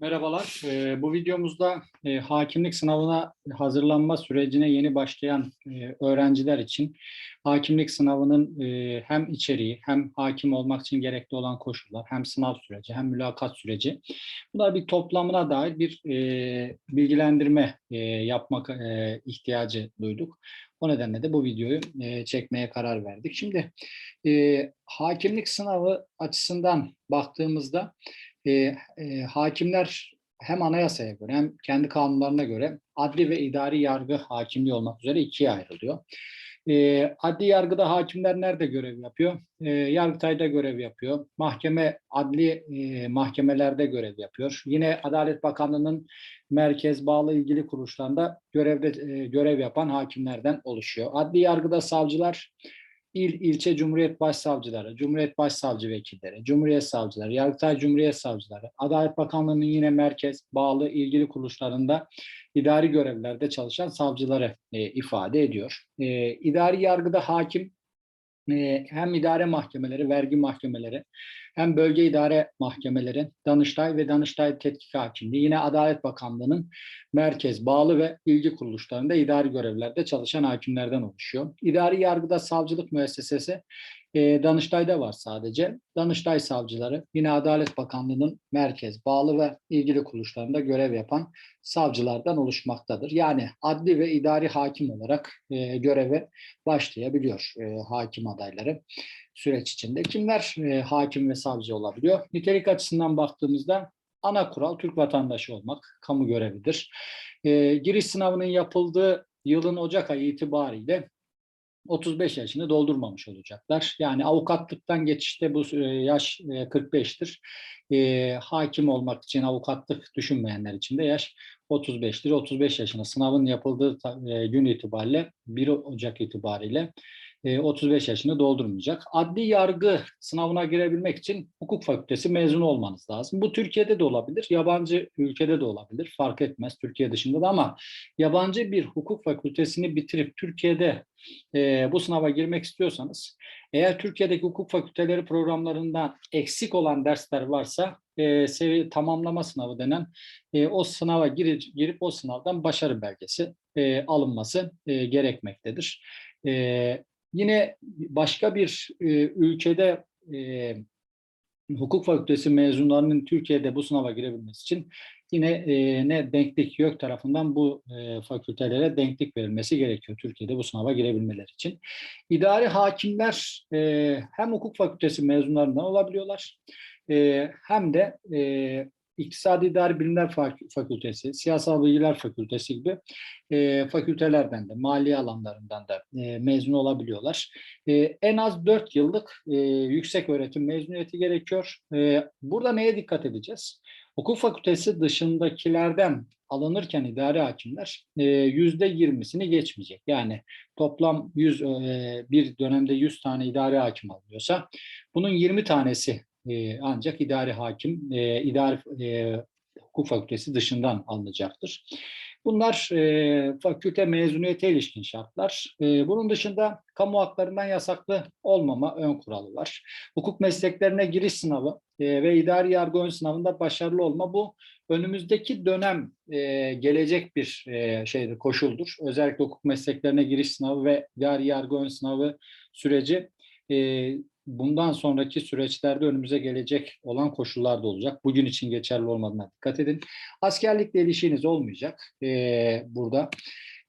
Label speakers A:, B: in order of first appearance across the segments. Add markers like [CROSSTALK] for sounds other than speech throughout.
A: Merhabalar. Ee, bu videomuzda e, hakimlik sınavına hazırlanma sürecine yeni başlayan e, öğrenciler için hakimlik sınavının e, hem içeriği hem hakim olmak için gerekli olan koşullar hem sınav süreci hem mülakat süreci bunlar bir toplamına dair bir bilgilendirme yapmak ihtiyacı duyduk. O nedenle de bu videoyu çekmeye karar verdik. Şimdi hakimlik sınavı açısından baktığımızda e, e, hakimler hem anayasaya göre hem kendi kanunlarına göre adli ve idari yargı hakimliği olmak üzere ikiye ayrılıyor. E, adli yargıda hakimler nerede görev yapıyor? E, Yargıtay'da görev yapıyor. Mahkeme, adli e, mahkemelerde görev yapıyor. Yine Adalet Bakanlığı'nın merkez bağlı ilgili kuruluşlarında görevde e, görev yapan hakimlerden oluşuyor. Adli yargıda savcılar il, ilçe Cumhuriyet Başsavcıları, Cumhuriyet Başsavcı Vekilleri, Cumhuriyet Savcıları, Yargıtay Cumhuriyet Savcıları, Adalet Bakanlığı'nın yine merkez bağlı ilgili kuruluşlarında idari görevlerde çalışan savcıları e, ifade ediyor. E, idari yargıda hakim e, hem idare mahkemeleri, vergi mahkemeleri, hem bölge idare mahkemeleri, Danıştay ve Danıştay Tetkik Hakimliği, yine Adalet Bakanlığı'nın merkez, bağlı ve ilgi kuruluşlarında idari görevlerde çalışan hakimlerden oluşuyor. İdari yargıda savcılık müessesesi e, Danıştay'da var sadece. Danıştay savcıları yine Adalet Bakanlığı'nın merkez, bağlı ve ilgili kuruluşlarında görev yapan savcılardan oluşmaktadır. Yani adli ve idari hakim olarak e, göreve başlayabiliyor e, hakim adayları süreç içinde. Kimler e, hakim ve savcı olabiliyor? Nitelik açısından baktığımızda ana kural Türk vatandaşı olmak, kamu görevidir. E, giriş sınavının yapıldığı yılın Ocak ayı itibariyle 35 yaşını doldurmamış olacaklar. Yani avukatlıktan geçişte bu e, yaş 45'tir. E, hakim olmak için avukatlık düşünmeyenler için de yaş 35'tir. 35 yaşına sınavın yapıldığı e, gün itibariyle 1 Ocak itibariyle 35 yaşını doldurmayacak. Adli yargı sınavına girebilmek için hukuk fakültesi mezunu olmanız lazım. Bu Türkiye'de de olabilir, yabancı ülkede de olabilir. Fark etmez Türkiye dışında da ama yabancı bir hukuk fakültesini bitirip Türkiye'de e, bu sınava girmek istiyorsanız eğer Türkiye'deki hukuk fakülteleri programlarında eksik olan dersler varsa e, seviye tamamlama sınavı denen e, o sınava girip, girip o sınavdan başarı belgesi e, alınması e, gerekmektedir. E, Yine başka bir e, ülkede e, hukuk fakültesi mezunlarının Türkiye'de bu sınava girebilmesi için yine e, ne denklik yok tarafından bu e, fakültelere denklik verilmesi gerekiyor Türkiye'de bu sınava girebilmeleri için. İdari hakimler e, hem hukuk fakültesi mezunlarından olabiliyorlar e, hem de e, İktisadi İdari Bilimler Fakültesi, Siyasal Bilgiler Fakültesi gibi e, fakültelerden de, mali alanlarından da e, mezun olabiliyorlar. E, en az 4 yıllık e, yüksek öğretim mezuniyeti gerekiyor. E, burada neye dikkat edeceğiz? Hukuk fakültesi dışındakilerden alınırken idari hakimler yüzde yirmisini geçmeyecek. Yani toplam 100 bir dönemde 100 tane idari hakim alıyorsa bunun 20 tanesi e, ancak idari hakim, e, idari e, hukuk fakültesi dışından alınacaktır. Bunlar e, fakülte mezuniyete ilişkin şartlar. E, bunun dışında kamu haklarından yasaklı olmama ön kuralı var. Hukuk mesleklerine giriş sınavı e, ve idari yargı ön sınavında başarılı olma bu önümüzdeki dönem e, gelecek bir e, şeydir, koşuldur. Özellikle hukuk mesleklerine giriş sınavı ve idari yargı ön sınavı süreci e, bundan sonraki süreçlerde önümüze gelecek olan koşullar da olacak. Bugün için geçerli olmadığına dikkat edin. Askerlikle ilişkiniz olmayacak e, burada.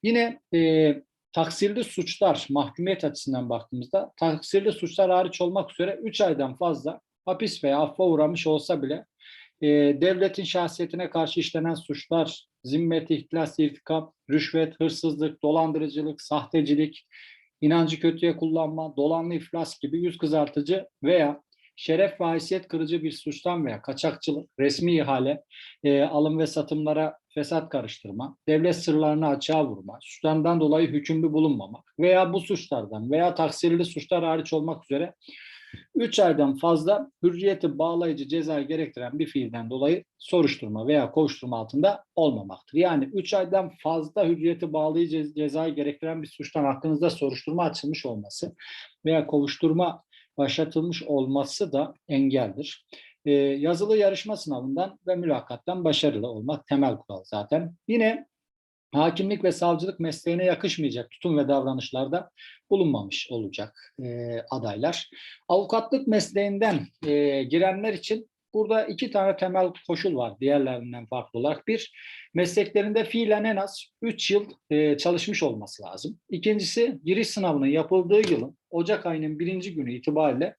A: Yine e, taksirli suçlar mahkumiyet açısından baktığımızda taksirli suçlar hariç olmak üzere 3 aydan fazla hapis veya affa uğramış olsa bile e, devletin şahsiyetine karşı işlenen suçlar, zimmet, ihtilas, irtikap, rüşvet, hırsızlık, dolandırıcılık, sahtecilik, inancı kötüye kullanma, dolanlı iflas gibi yüz kızartıcı veya şeref ve haysiyet kırıcı bir suçtan veya kaçakçılık, resmi ihale, e, alım ve satımlara fesat karıştırma, devlet sırlarını açığa vurma, suçlardan dolayı hükümlü bulunmamak veya bu suçlardan veya taksirli suçlar hariç olmak üzere 3 aydan fazla hürriyeti bağlayıcı ceza gerektiren bir fiilden dolayı soruşturma veya kovuşturma altında olmamaktır. Yani 3 aydan fazla hürriyeti bağlayıcı cezayı gerektiren bir suçtan hakkınızda soruşturma açılmış olması veya kovuşturma başlatılmış olması da engeldir. e, yazılı yarışma sınavından ve mülakattan başarılı olmak temel kural zaten. Yine hakimlik ve savcılık mesleğine yakışmayacak tutum ve davranışlarda bulunmamış olacak e, adaylar. Avukatlık mesleğinden e, girenler için burada iki tane temel koşul var diğerlerinden farklı olarak. Bir, mesleklerinde fiilen en az 3 yıl e, çalışmış olması lazım. İkincisi, giriş sınavının yapıldığı yılın Ocak ayının birinci günü itibariyle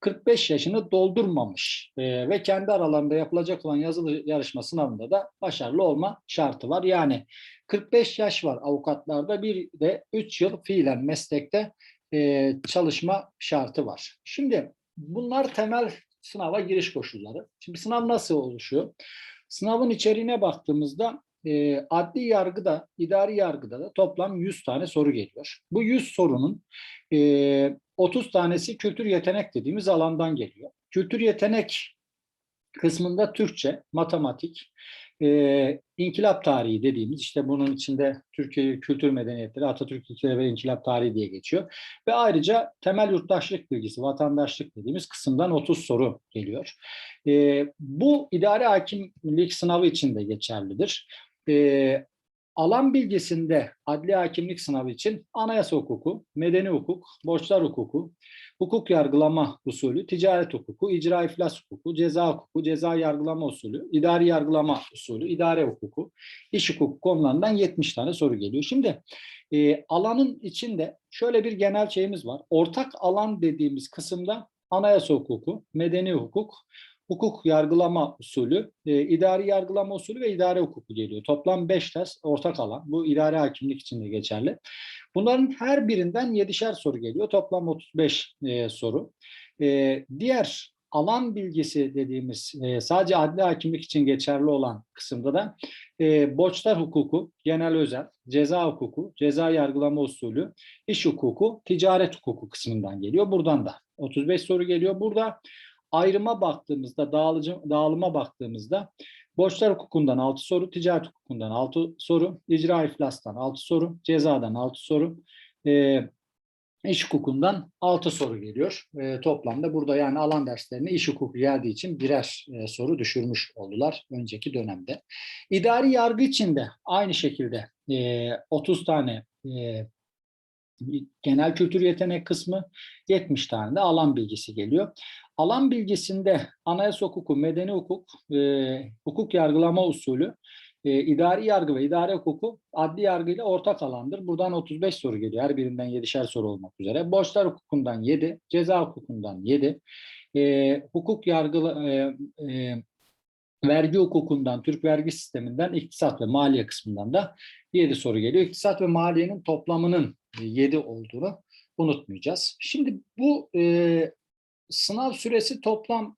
A: 45 yaşını doldurmamış e, ve kendi aralarında yapılacak olan yazılı yarışma sınavında da başarılı olma şartı var. Yani 45 yaş var avukatlarda bir de 3 yıl fiilen meslekte e, çalışma şartı var. Şimdi bunlar temel sınava giriş koşulları. Şimdi sınav nasıl oluşuyor? Sınavın içeriğine baktığımızda e, adli yargıda, idari yargıda da toplam 100 tane soru geliyor. Bu 100 sorunun e, 30 tanesi kültür yetenek dediğimiz alandan geliyor. Kültür yetenek kısmında Türkçe, matematik, e, inkılap tarihi dediğimiz işte bunun içinde Türkiye kültür medeniyetleri, Atatürk ilkeleri ve inkılap tarihi diye geçiyor. Ve ayrıca temel yurttaşlık bilgisi, vatandaşlık dediğimiz kısımdan 30 soru geliyor. E, bu idare hakimlik sınavı için de geçerlidir. E, alan bilgisinde adli hakimlik sınavı için anayasa hukuku, medeni hukuk, borçlar hukuku, hukuk yargılama usulü, ticaret hukuku, icra iflas hukuku, ceza hukuku, ceza yargılama usulü, idari yargılama usulü, idare hukuku, iş hukuku konularından 70 tane soru geliyor. Şimdi e, alanın içinde şöyle bir genel şeyimiz var. Ortak alan dediğimiz kısımda anayasa hukuku, medeni hukuk, hukuk yargılama usulü, e, idari yargılama usulü ve idare hukuku geliyor. Toplam 5 ders ortak alan. Bu idare hakimlik için de geçerli. Bunların her birinden 7'şer soru geliyor. Toplam 35 e, soru. E, diğer alan bilgisi dediğimiz e, sadece adli hakimlik için geçerli olan kısımda da e, borçlar hukuku, genel özel, ceza hukuku, ceza yargılama usulü, iş hukuku, ticaret hukuku kısmından geliyor. Buradan da 35 soru geliyor. Burada ayrıma baktığımızda, dağılıcı, dağılıma baktığımızda borçlar hukukundan 6 soru, ticaret hukukundan 6 soru, icra iflastan 6 soru, cezadan 6 soru, e, iş hukukundan 6 soru geliyor. E, toplamda burada yani alan derslerine iş hukuku geldiği için birer e, soru düşürmüş oldular önceki dönemde. İdari yargı için de aynı şekilde e, 30 tane e, genel kültür yetenek kısmı 70 tane de alan bilgisi geliyor. Alan bilgisinde anayasa hukuku, medeni hukuk, e, hukuk yargılama usulü, e, idari yargı ve idare hukuku adli yargı ile ortak alandır. Buradan 35 soru geliyor. Her birinden 7'şer soru olmak üzere. Borçlar hukukundan 7, ceza hukukundan 7, e, hukuk yargı e, e, vergi hukukundan, Türk vergi sisteminden, iktisat ve maliye kısmından da 7 soru geliyor. İktisat ve maliyenin toplamının 7 olduğunu unutmayacağız. Şimdi bu e, sınav süresi toplam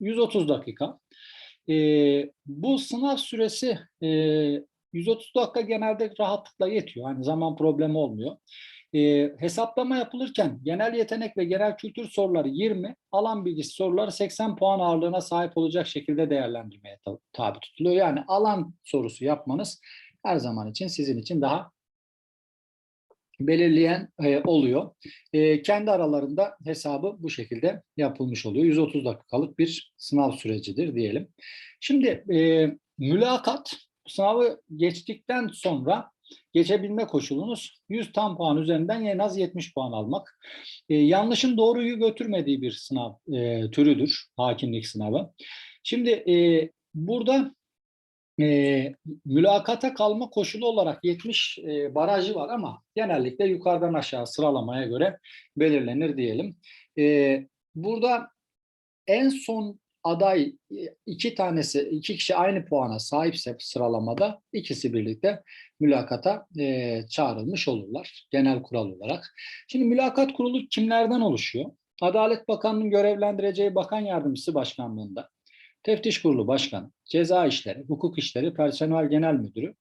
A: 130 dakika. E, bu sınav süresi e, 130 dakika genelde rahatlıkla yetiyor. Yani zaman problemi olmuyor. E, hesaplama yapılırken genel yetenek ve genel kültür soruları 20, alan bilgisi soruları 80 puan ağırlığına sahip olacak şekilde değerlendirmeye tabi tutuluyor. Yani alan sorusu yapmanız her zaman için sizin için daha belirleyen e, oluyor. E, kendi aralarında hesabı bu şekilde yapılmış oluyor. 130 dakikalık bir sınav sürecidir diyelim. Şimdi e, mülakat sınavı geçtikten sonra geçebilme koşulunuz 100 tam puan üzerinden en az 70 puan almak. E, yanlışın doğruyu götürmediği bir sınav e, türüdür hakimlik sınavı. Şimdi e, burada e, mülakata kalma koşulu olarak 70 e, barajı var ama genellikle yukarıdan aşağı sıralamaya göre belirlenir diyelim. E, burada en son aday iki tanesi, iki kişi aynı puana sahipse sıralamada ikisi birlikte mülakata e, çağrılmış olurlar genel kural olarak. Şimdi mülakat kurulu kimlerden oluşuyor? Adalet Bakanı'nın görevlendireceği bakan yardımcısı başkanlığında Teftiş Kurulu Başkanı, Ceza İşleri, Hukuk İşleri Personel Genel Müdürü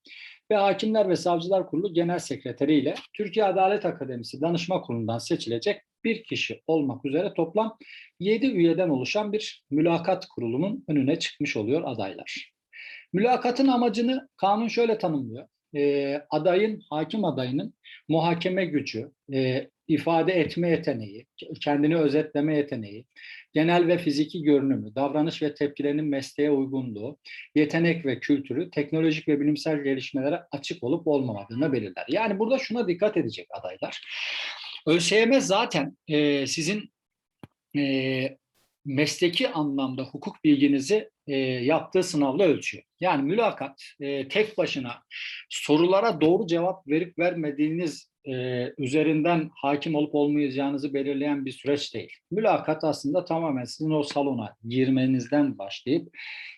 A: ve Hakimler ve Savcılar Kurulu Genel Sekreteri ile Türkiye Adalet Akademisi Danışma Kurulu'ndan seçilecek bir kişi olmak üzere toplam 7 üyeden oluşan bir mülakat kurulunun önüne çıkmış oluyor adaylar. Mülakatın amacını kanun şöyle tanımlıyor. E, adayın, hakim adayının muhakeme gücü, e, ifade etme yeteneği, kendini özetleme yeteneği, genel ve fiziki görünümü, davranış ve tepkilerinin mesleğe uygunluğu, yetenek ve kültürü, teknolojik ve bilimsel gelişmelere açık olup olmamadığını belirler. Yani burada şuna dikkat edecek adaylar. ÖSYM zaten e, sizin e, mesleki anlamda hukuk bilginizi e, yaptığı sınavla ölçüyor. Yani mülakat e, tek başına sorulara doğru cevap verip vermediğiniz e, üzerinden hakim olup olmayacağınızı belirleyen bir süreç değil. Mülakat aslında tamamen sizin o salona girmenizden başlayıp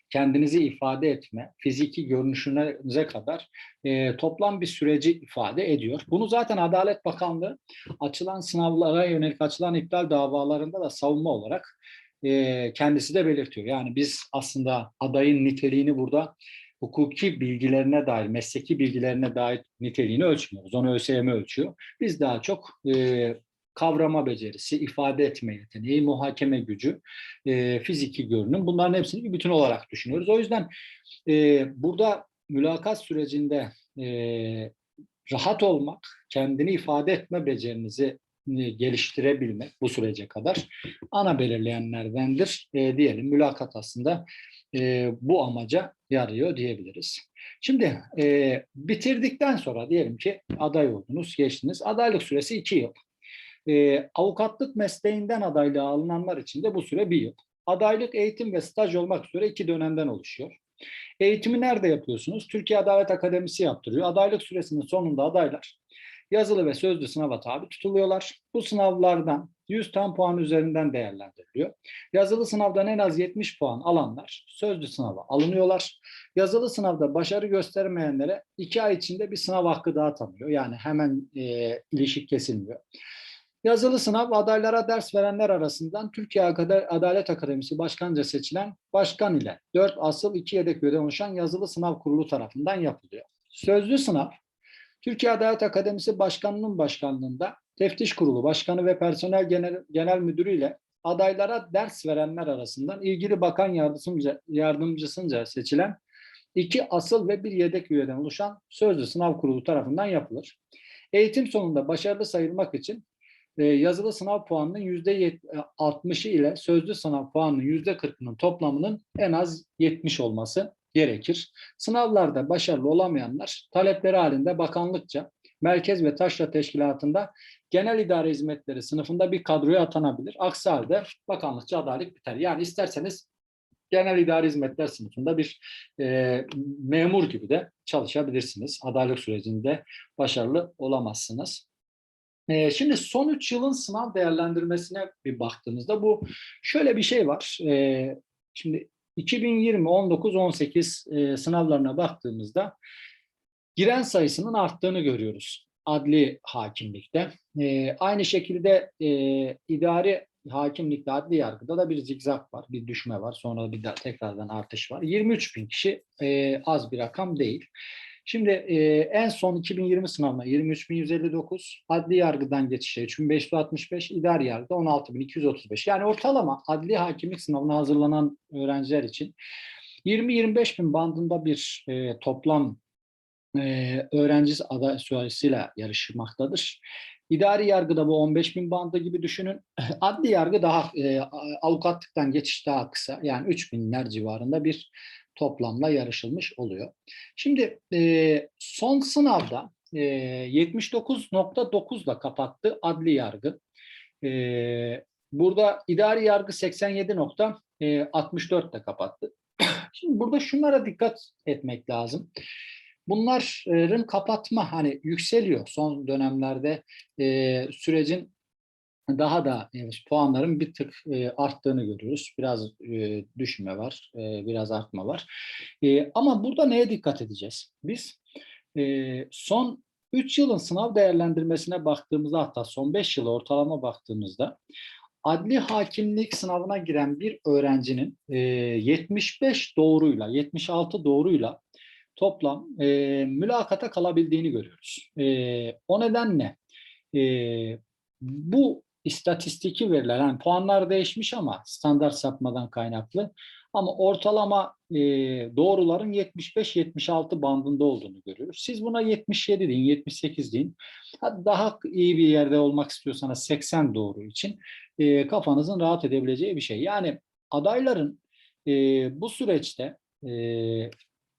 A: kendinizi ifade etme, fiziki görünüşünüze kadar e, toplam bir süreci ifade ediyor. Bunu zaten Adalet Bakanlığı açılan sınavlara yönelik açılan iptal davalarında da savunma olarak e, kendisi de belirtiyor. Yani biz aslında adayın niteliğini burada hukuki bilgilerine dair, mesleki bilgilerine dair niteliğini ölçmüyoruz. Onu ÖSYM ölçüyor. Biz daha çok e, kavrama becerisi, ifade etme yeteneği, muhakeme gücü, e, fiziki görünüm bunların hepsini bir bütün olarak düşünüyoruz. O yüzden e, burada mülakat sürecinde e, rahat olmak, kendini ifade etme becerinizi geliştirebilmek bu sürece kadar ana belirleyenlerdendir e, diyelim. Mülakat aslında e, bu amaca yarıyor diyebiliriz. Şimdi e, bitirdikten sonra diyelim ki aday oldunuz, geçtiniz. Adaylık süresi iki yıl. E, avukatlık mesleğinden adaylığa alınanlar için de bu süre bir yıl. Adaylık, eğitim ve staj olmak üzere iki dönemden oluşuyor. Eğitimi nerede yapıyorsunuz? Türkiye Adalet Akademisi yaptırıyor. Adaylık süresinin sonunda adaylar yazılı ve sözlü sınava tabi tutuluyorlar. Bu sınavlardan 100 tam puan üzerinden değerlendiriliyor. Yazılı sınavdan en az 70 puan alanlar sözlü sınava alınıyorlar. Yazılı sınavda başarı göstermeyenlere 2 ay içinde bir sınav hakkı daha tanıyor. Yani hemen e, ilişik kesilmiyor. Yazılı sınav adaylara ders verenler arasından Türkiye Adalet Akademisi Başkanca seçilen başkan ile 4 asıl 2 yedek üyeden oluşan yazılı sınav kurulu tarafından yapılıyor. Sözlü sınav Türkiye Adalet Akademisi Başkanı'nın başkanlığında Teftiş Kurulu Başkanı ve Personel Genel, Genel Müdürü ile adaylara ders verenler arasından ilgili bakan yardımcısınca, yardımcısınca seçilen iki asıl ve bir yedek üyeden oluşan sözlü sınav kurulu tarafından yapılır. Eğitim sonunda başarılı sayılmak için e, yazılı sınav puanının yüzde 60'ı ile sözlü sınav puanının yüzde 40'ının toplamının en az 70 olması gerekir. Sınavlarda başarılı olamayanlar talepleri halinde bakanlıkça Merkez ve Taşra Teşkilatı'nda genel idare hizmetleri sınıfında bir kadroya atanabilir. Aksi halde bakanlıkça adaylık biter. Yani isterseniz genel idare hizmetler sınıfında bir e, memur gibi de çalışabilirsiniz. Adaylık sürecinde başarılı olamazsınız. E, şimdi son 3 yılın sınav değerlendirmesine bir baktığımızda bu şöyle bir şey var. E, şimdi 2020 19-18 e, sınavlarına baktığımızda giren sayısının arttığını görüyoruz adli hakimlikte. E, aynı şekilde e, idari hakimlikte, adli yargıda da bir zigzag var, bir düşme var. Sonra bir de tekrardan artış var. 23 bin kişi e, az bir rakam değil. Şimdi e, en son 2020 sınavına 23.159, adli yargıdan geçişe 3565, idari yargıda 16.235. Yani ortalama adli hakimlik sınavına hazırlanan öğrenciler için 20-25 bin bandında bir e, toplam e, öğrenci aday süresiyle yarışmaktadır. İdari yargıda bu 15 bin bandı gibi düşünün. [CLEARS THROAT] Adli yargı daha e, avukatlıktan geçiş daha kısa. Yani 3 binler civarında bir toplamla yarışılmış oluyor. Şimdi e, son sınavda e, 79.9'da kapattı adli yargı. E, burada idari yargı 87.64'te kapattı. [CLEARS THROAT] Şimdi burada şunlara dikkat etmek lazım. Bunların kapatma hani yükseliyor son dönemlerde e, sürecin daha da yani puanların bir tık e, arttığını görüyoruz. Biraz e, düşme var, e, biraz artma var. E, ama burada neye dikkat edeceğiz? Biz e, son 3 yılın sınav değerlendirmesine baktığımızda hatta son 5 yıl ortalama baktığımızda adli hakimlik sınavına giren bir öğrencinin e, 75 doğruyla, 76 doğruyla toplam e, mülakata kalabildiğini görüyoruz. E, o nedenle e, bu istatistiki veriler, yani puanlar değişmiş ama standart sapmadan kaynaklı. Ama ortalama e, doğruların 75-76 bandında olduğunu görüyoruz. Siz buna 77 deyin, 78 deyin. Daha iyi bir yerde olmak istiyorsanız 80 doğru için e, kafanızın rahat edebileceği bir şey. Yani adayların e, bu süreçte e,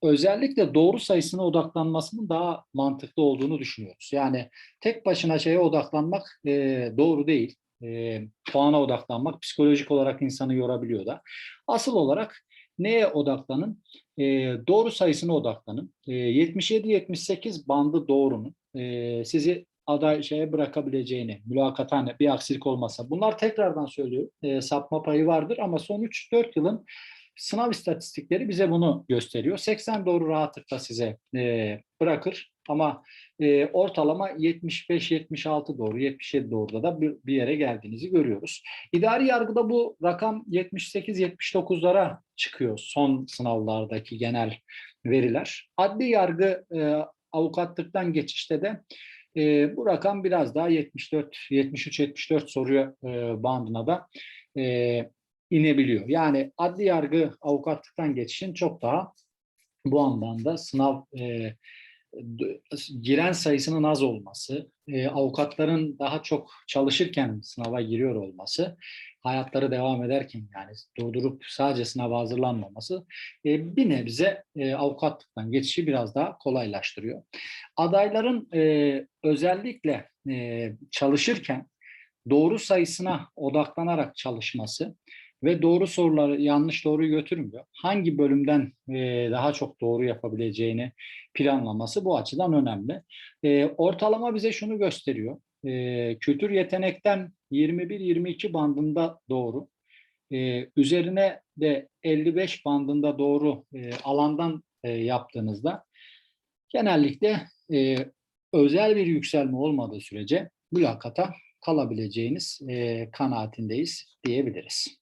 A: özellikle doğru sayısına odaklanmasının daha mantıklı olduğunu düşünüyoruz. Yani tek başına şeye odaklanmak e, doğru değil. E, puana odaklanmak psikolojik olarak insanı yorabiliyor da. Asıl olarak neye odaklanın? E, doğru sayısına odaklanın. E, 77-78 bandı doğrunun e, sizi aday şeye bırakabileceğini, mülakata bir aksilik olmasa. Bunlar tekrardan söylüyorum, e, sapma payı vardır ama son 3-4 yılın sınav istatistikleri bize bunu gösteriyor. 80 doğru rahatlıkla size e, bırakır ama e, ortalama 75-76 doğru, 77 doğruda da bir, bir yere geldiğinizi görüyoruz. İdari yargıda bu rakam 78-79'lara çıkıyor son sınavlardaki genel veriler. Adli yargı e, avukatlıktan geçişte de e, bu rakam biraz daha 74, 73-74 soruya e, bandına da e, inebiliyor. Yani adli yargı avukatlıktan geçişin çok daha bu anlamda sınav e, giren sayısının az olması, e, avukatların daha çok çalışırken sınava giriyor olması, hayatları devam ederken yani durdurup sadece sınava hazırlanmaması e, bir nebze e, avukatlıktan geçişi biraz daha kolaylaştırıyor. Adayların e, özellikle e, çalışırken doğru sayısına odaklanarak çalışması ve doğru soruları yanlış doğruyu götürmüyor. Hangi bölümden e, daha çok doğru yapabileceğini planlaması bu açıdan önemli. E, ortalama bize şunu gösteriyor. E, kültür yetenekten 21-22 bandında doğru. Üzerine de 55 bandında doğru alandan yaptığınızda genellikle özel bir yükselme olmadığı sürece mülakata kalabileceğiniz e, kanaatindeyiz diyebiliriz.